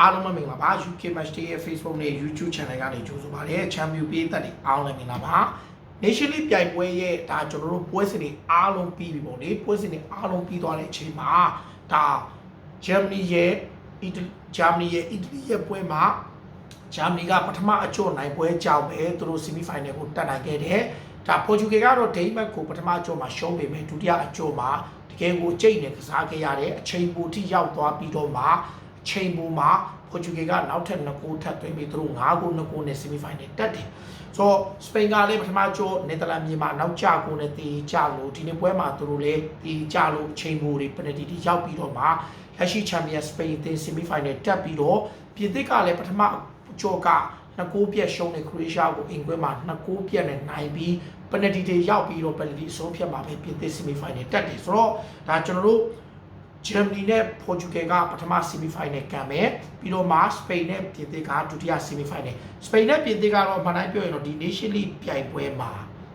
အားလုံးပဲမင်္ဂလာပါ UK Match Day ရဲ့ Facebook နဲ့ YouTube Channel ကနေကြိုဆိုပါရစေချန်ပီယံပေးသက်တွေအားလုံးလည်းမင်္ဂလာပါ Nation League ပြိုင်ပွဲရဲ့ဒါကျွန်တော်တို့ပွဲစဉ်တွေအားလုံးပြီးပြီပေါ့လေပွဲစဉ်တွေအားလုံးပြီးသွားတဲ့အချိန်မှာဒါ Germany ရဲ့ Italy Germany ရဲ့ Italy ရဲ့ပွဲမှာဂျာမနီကပထမအကျော့နိုင်ပွဲကြောက်ပဲသူတို့ semi final ကိုတက်နိုင်ခဲ့တယ်။ဒါပေါ်တူဂီကတော့ဒိန်းမတ်ကိုပထမအကျော့မှာရှုံးပေမဲ့ဒုတိယအကျော့မှာတကယ်ကိုကြိတ်နေကစားခဲ့ရတဲ့အချိန်ပိုထိရောက်သွားပြီးတော့မှအ ချိန်ပိုမှာပေါ်တူဂီကနောက်ထပ်2ဂိုးထပ်သွင်းပြီးသူတို့5ဂိုး2ဂိုးနဲ့ semi final တက်တယ်။ဆိုတော့စပိန်ကလည်းပထမကျော့နယ်သာလန်မြေမှာနောက်ကျကိုနဲ့တီကြလို့ဒီနေ့ပွဲမှာသူတို့လည်းတီကြလို့အချိန်ပိုတွေ penalty တွေရောက်ပြီးတော့မှလက်ရှိချန်ပီယံစပိန်အသင်း semi final တက်ပြီးတော့ပြင်သစ်ကလည်းပထမကျော်ကနှစ်ကိုးပြက်ရှုံးတဲ့ခရိုအေးရှားကိုအင်ကွဲမှာနှစ်ကိုးပြက်နဲ့နိုင်ပြီးပနတီတွေရောက်ပြီးတော့ပနတီအဆုံးဖြတ်မှာပဲပြင်သစ်ဆီမီဖိုင်နယ်တက်တယ်ဆိုတော့ဒါကျွန်တော်တို့ ဂျာမနီနဲ့ပေါ်တူဂယ်ကပထမဆီမီဖိုင်နယ်ကန်မယ်ပြီးတော့မှစပိန်နဲ့ပြင်သစ်ကဒုတိယဆီမီဖိုင်နယ်စပိန်နဲ့ပြင်သစ်ကတော့မနိုင်ပြောရင်တော့ဒီ Nation League ပြိုင်ပွဲမှာ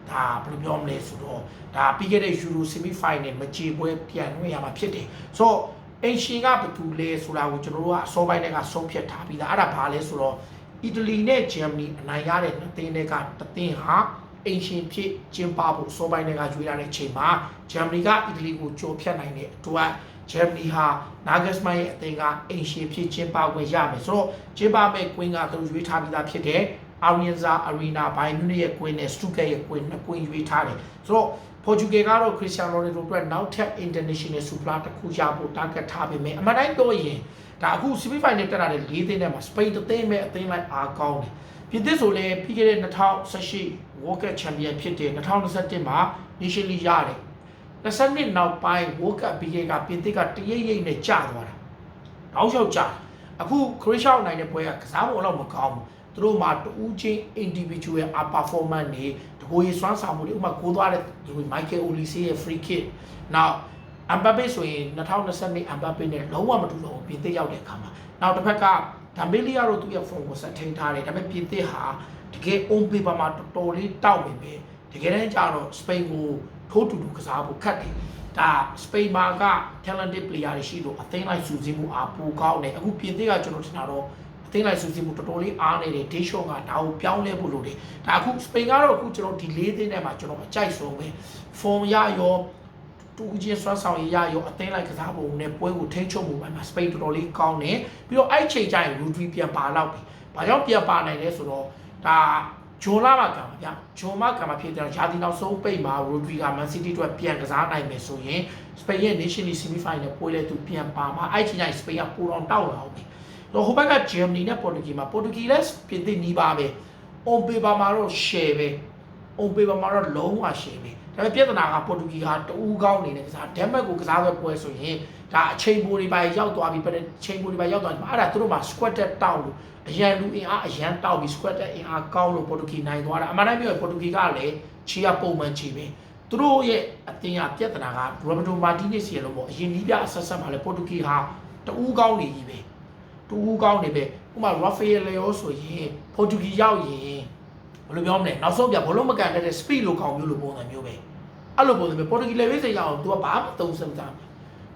ဒါဘယ်လိုပြောမလဲဆိုတော့ဒါပြီးခဲ့တဲ့ Euro Semi Final မကြေပွဲပြန်ဝင်ရမှာဖြစ်တယ်ဆိုတော့အင်ရှင်ကဘယ်သူလဲဆိုတာကိုကျွန်တော်တို့ကအစောပိုင်းတည်းကဆုံးဖြတ်ထားပြီးသားအဲ့ဒါဘာလဲဆိုတော့အီတလီနဲ့ဂျာမနီအနိုင်ရတဲ့နှစ်သင်းတွေကတသင်းဟာအင်ရှင်ဖြစ်ကျင်းပဖို့စောပိုင်းတွေကကျွေးရတဲ့အချိန်မှာဂျာမနီကအီတလီကိုကြော်ဖြတ်နိုင်တဲ့အတွက် ဂျာမနီဟာနာဂတ်စမိုင်းရဲ့အသင်းကအင်ရှင်ဖြစ်ကျင်းပခွင့်ရမယ်ဆိုတော့ကျင်းပမဲ့ကွင်းကသူတို့ရွေးထားပြီးသားဖြစ်တဲ့အာရီယန်ဇာအရီနာဘိုင်မြူနစ်ရဲ့ကွင်းနဲ့စတူကက်ရဲ့ကွင်းနှစ်ကွင်းရွေးထားတယ်ဆိုတော့ပေါ်တူဂယ်ကတော့ခရစ္စတီယာနိုရိုနယ်ဒိုအတွက်နောက်ထပ် international super တစ်ခုရဖို့ target ထားပေမဲ့အမှန်တိုင်းပြောရင်ဒါအခု semi final တက်လာတဲ့၄သင်းထဲမှာစပိန်တစ်သင်းပဲအသင်းလိုက်အားကောင်းတယ်ပြည်သစ်ဆိုလည်းပြီးခဲ့တဲ့2018 World Cup Champion ဖြစ်တဲ့2021မှာ Nation League ရတယ် 20နှစ်နောက်ပိုင်း World Cup ပြီးခဲ့ကပြည်သစ်ကတရိပ်ရိပ်နဲ့ကျသွားတာတောက်လျှောက်ကျအခု Croatia နိုင်တဲ့ပွဲကကစားဖို့တော့မကောင်းဘူးသူတို့မှာတူးချင်း individual performance တွေတကိုယ်ရစွမ်းဆောင်မှုတွေဥပမာကိုသွားတဲ့ဒီ Michael Olise ရဲ့ free kick နောက်အမ်ဘပေဆိုရင်2022အမ်ဘပေနဲ့လုံးဝမတူတော့ဘူးပြင်သစ်ရောက်တဲ့အခါမှာနောက်တစ်ဖက်ကဒါမေလီယာတို့သူ့ရဲ့ phone ကိုဆက်ထိန်ထားတယ်ဒါပေမဲ့ပြင်သစ်ဟာတကယ် on paper မှာတော်တော်လေးတောက်နေပဲတကယ်တမ်းကျတော့စပိန်ကို ထိုးတူတူကစားဖို့ခက်တယ်ဒါစပိန်မှာက talented player တွေရှိလို့အသိလိုက်စူးစီးမှုအားပိုကောင်းတယ်အခုပြင်သစ်ကကျွန်တော်ထင်တာတော့အသိလိုက်စူးစီးမှုတော်တော်လေးအားနေတယ်ဒေးရှော့ကဒါကိုပြောင်းလဲဖို့လိုတယ်ဒါအခုစပိန်ကတော့အခုကျွန်တော်ဒီ၄သင်းထဲမှာကျွန်တော်အကြိုက်ဆုံးပဲ form ရရောတူချင်းဆွမ်းဆောင်ရရရောအသင်းလိုက်ကစားပုံနဲ့ပွဲကိုထိန်းချုပ်မှုပိုင်းမှာစပိန်တော်တော်လေးကောင်းတယ်ပြီးတော့အဲ့ချိန်ကျရင်ရူဒရီပြန်ပါတော့ပြီ။ဘာကြောင့်ပြန်ပါနိုင်လဲဆိုတော့ဒါ ဂျွန်လာမှာကံပါဗျ။ဂျွန်မာကံမှာဖြစ်တဲ့ရာသီနောက်ဆုံးပိတ်မှာရူဒရီကမန်စီးတီးအတွက်ပြန်ကစားနိုင်မယ်ဆိုရင်စပိန်ရဲ့ Nation League Semi Final ပွဲလဲသူပြန်ပါမှာအဲ့ချိန်ကျရင်စပိန်ကပူတော်တောက်လာအောင်ပြီ။တော့ဟိုဘက်ကဂျာမနီနဲ့ပေါ်တူဂီမှာပေါ်တူဂီလည်းပြင်သစ်နီးပါပဲ။ on paper မှာတော့ share ပဲ။ on paper မှာတော့လုံးဝ share ပဲ။ ဒါပေမဲ့ပြဿနာကပေါ်တူဂီဟာတူးကောင်းနေတဲ့ကစားဒန်မတ်ကိုကစားတဲ့ပွဲဆိုရင်ဒါအချိန်ပိုတွေပါရောက်သွားပြီပဲအချိန်ပိုတွေပါရောက်သွားပြီအဲ့ဒါသူတို့မှာ squat တက်တောက်လို့အရန်လူအင်အားအရန်တောက်ပြီး squat တက်အင်အားကောင်းလို့ပေါ်တူဂီနိုင်သွားတာအမှန်တမ်းပြောရင်ပေါ်တူဂီကလည်းချီရပုံမှန်ချီပဲသူတို့ရဲ့အသင်းကပြဿနာကရိုဘယ်တိုမာတီနစ်စီရဲ့လို့ပေါ့အရင်နီးပြအဆက်ဆက်မှာလဲပေါ်တူဂီဟာတူးကောင်းနေကြီးပဲတူးကောင်းနေပဲဥပမာ Rafael Leo ဆိုရင်ပေါ်တူဂီရောက်ရင် ဘယ်လိုပြောမလဲနောက်ဆုံးပြဘလုံးမကန်တဲ့ speed လို့ကောင်မျိုးလို့ပုံစံမျိုးပဲအဲ့လိုပုံစံမျိုးပေါ်တူဂီလည်းဝိစေးရအောင် तू ကဘာမှမသုံးစမ်းကြဘူး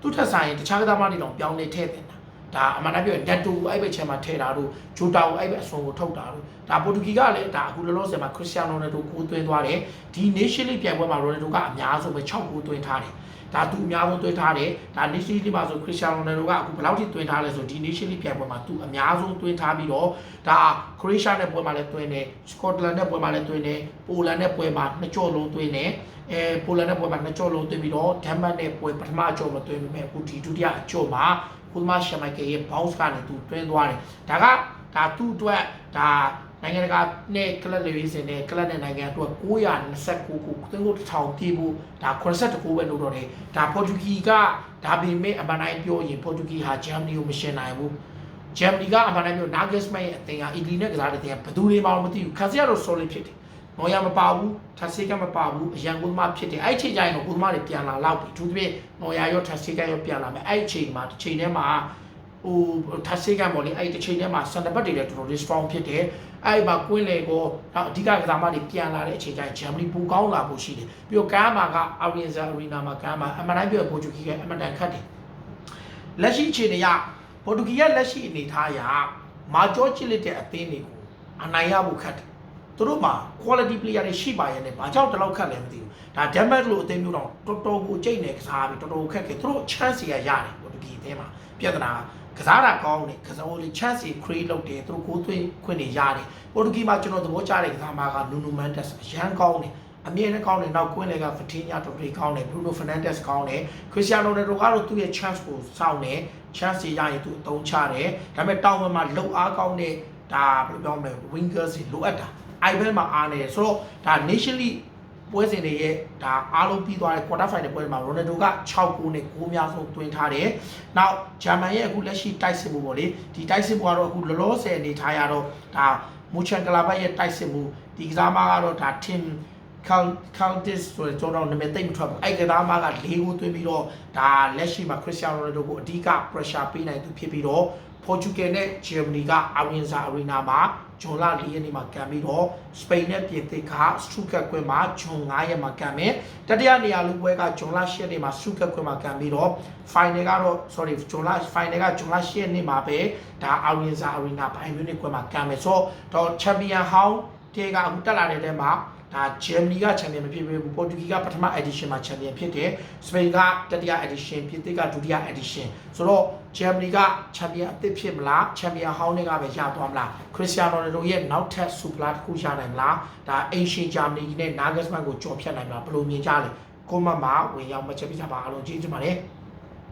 သူထက်ဆိုင်ရင်တခြားကစားမတွေတော့ပြောင်းနေထည့်တင်တာဒါအမှန်တမ်းပြောရင်ဓာတ်တူအဲ့ဘက်ချဲမှာထည့်တာတို့ဂျိုတာကိုအဲ့ဘက်အစွန်ကိုထုတ်တာတို့ဒါပေါ်တူဂီကလည်းဒါအခုလောလောဆယ်မှာခရစ္စတီယာနိုရိုနယ်ဒိုကိုသွင်းသွားတယ်ဒီ Nation League ပြိုင်ပွဲမှာရိုနယ်ဒိုကအများဆုံးပဲ6ကိုသွင်းထားတယ် ဒါသူအများဆုံးသွင်းထားတယ်ဒါ Nation League မှာဆိုခရစ္စတီယာနိုရိုနယ်ဒိုကအခုဘယ်လောက်ထိသွင်းထားလဲဆိုဒီ Nation League ပြိုင်ပွဲမှာသူအများဆုံးသွင်းထားပြီးတော့ဒါခရိုအေးရှားနဲ့ပွဲမှာလည်းသွင်းတယ်စကော့တလန်နဲ့ပွဲမှာလည်းသွင်းတယ်ပိုလန်နဲ့ပွဲမှာနှစ်ကြော့လုံးသွင်းတယ်အဲပိုလန်နဲ့ပွဲမှာနှစ်ကြော့လုံးသွင်းပြီးတော့ဒန်မတ်နဲ့ပွဲပထမအကြော့မသွင်းပေမဲ့အခုဒီဒုတိယအကြော့မှာကုသမရှမိုက်ကယ်ရဲ့ bounce ကနေသူသွင်းသွားတယ်ဒါကဒါသူ့အတွက်ဒါ နိုင်ငံတကာနဲ့ကလပ်လေရေးစင်နဲ့ကလပ်နဲ့နိုင်ငံအတွက်929ခုသင်းကို1000ပြေးဖို့ဒါ89ပဲလို့တော့တယ်ဒါပေါ်တူဂီကဒါပေမဲ့အမှန်တိုင်းပြောရင်ပေါ်တူဂီဟာဂျာမနီကိုမရှင်နိုင်ဘူးဂျာမနီကအမှန်တိုင်းပြောနာဂက်စမန်ရဲ့အသင်းကအီတလီနဲ့ကစားတဲ့တင်ကဘယ်သူတွေမှမသိဘူးခါစီကတော့ solid ဖြစ်တယ်နော်ရမပါဘူးထပ်ဆေးကမပါဘူးအရန်ကုသမားဖြစ်တယ်အဲ့ချိန်ကျရင်တော့ကုသမားတွေပြန်လာတော့ပြီသူတို့ပြနော်ရရောထပ်ဆေးကရောပြန်လာမယ်အဲ့ချိန်မှာတစ်ချိန်ထဲမှာ ဟိုထပ်ဆေးကပေါ့လေအဲ့တစ်ချိန်ထဲမှာစန်တပတ်တွေလည်းတော်တော်လေး strong ဖြစ်တယ်အဲ့မှာကွင်းလေကိုနောက်အဓိကကစားမတွေပြန်လာတဲ့အချိန်ကျရင်ဂျာမနီပူကောင်းလာဖို့ရှိတယ်ပြီးတော့ကမ်းမှာကအာရီယန်ဇာအရီနာမှာကမ်းမှာအမှန်တိုင်းပြောပိုချူကီကအမှန်တန်ခတ်တယ်လက်ရှိအခြေအနေရပေါ်တူဂီကလက်ရှိအနေထားအရမာကျောချစ်လက်တဲ့အသင်းတွေကိုအနိုင်ရဖို့ခက်တယ်သူတို့မှာ quality player တွေရှိပါရဲ့နဲ့ဘာကြောင့်ဒီလောက်ခက်လဲမသိဘူးဒါ Denmark လို့အသင်းမျိုးတော့တော်တော်ကိုကြိတ်နေကစားပြီးတော်တော်ခက်ခဲသူတို့ chance ရရတယ်ပေါ်တူဂီအသင်းမှာပြဿနာက စားတာကောင်းတယ်ကစားလို့ chance တွေ create လုပ်တယ်သူတို့ကိုယ်သွင်းခွင့်တွေရတယ်ပေါ်တူဂီမှာကျွန်တော်သဘောကျတဲ့ကစားမက Nuno Mendes ရန်ကောင်းတယ်အမြင်နဲ့ကောင်းတယ်နောက်ကွင်းလေကဖတင်ညာတော်တွေကောင်းတယ်ဘရူနိုဖာနန်ဒက်စ်ကောင်းတယ်ခရစ္စတီယာနိုရိုနယ်ဒိုကတော့သူ့ရဲ့ chance ကိုစောင့်တယ် chance ရရင်သူအသုံးချတယ်ဒါပေမဲ့တောင်ဝင်မှာလုံအားကောင်းတဲ့ဒါဘယ်လိုပြောမလဲ wingers တွေလိုအပ်တာအိုင်ဘယ်မှာအားနေတယ်ဆိုတော့ဒါ nation league ပွဲစဉ်တွေရဲ့ဒါအားလုံးပြီးသွားတဲ့ quarter final ပွဲမှာရိုနယ်ဒိုက6ဂိုးနဲ့6များဆုံးသွင်းထားတယ်။နောက်ဂျာမန်ရဲ့အခုလက်ရှိတိုက်စစ်မှုပေါ့လေဒီတိုက်စစ်မှုကတော့အခုလောလောဆယ်အနေထားရတော့ဒါမူချန်ကလာဘတ်ရဲ့တိုက်စစ်မှုဒီကစားမကတော့ဒါ team ကန်ကန်တစ်ဆိုတော့ကျွန်တော်နာမည်သိမ့်မထွက်ဘူးအဲ့ကစားမက၄ကိုသွင်းပြီးတော့ဒါလက်ရှိမှာခရစ္စတီယာနိုရိုနယ်ဒိုကိုအဓိက pressure ပေးနိုင်သူဖြစ်ပြီးတော့ Portugal နဲ့ Germany က Arinza Arena မှာဂျွန်လ၄ရက်နေ့မှာကန်ပြီးတော့ Spain နဲ့ပြင်သစ်က Stuttgart ကွင်းမှာဂျွန်9ရက်မှာကန်မယ်တတိယနေရာလူပွဲကဂျွန်လ10ရက်နေ့မှာ Stuttgart ကွင်းမှာကန်ပြီးတော့ final ကတော့ sorry ဂျွန်လ final ကဂျွန်လ10ရက်နေ့မှာပဲဒါ Arinza Arena ဘိုင်မြူနစ်ကွင်းမှာကန်မယ်ဆိုတော့ Champion ဟောင်းတေကအခုတက်လာတဲ့တဲမှာဒါဂျာမနီကချန်ပီယံမဖြစ်ဘူးပေါ်တူဂီကပထမ edition မှာချန်ပီယံဖြစ်တယ်စပိန်ကတတိယ edition ပြင်သစ်ကဒုတိယ edition ဆိုတော့ ဂျာမနီကချန်ပီယံအသစ်ဖြစ်မလားချန်ပီယံဟောင်းတွေကပဲရသွားမလားခရစ္စတီယာနိုရိုနယ်ဒိုရဲ့နောက်ထပ်ဆူပလာတစ်ခုရနိုင်မလားဒါအင်ရှင်ဂျာမနီနဲ့နာဂက်စမန်ကိုကြော်ဖြတ်နိုင်မလားဘယ်လိုမြင်ကြလဲကိုမမဝင်ရောက်မချက်ပြကြပါအားလုံးကျေးဇူးပါတယ်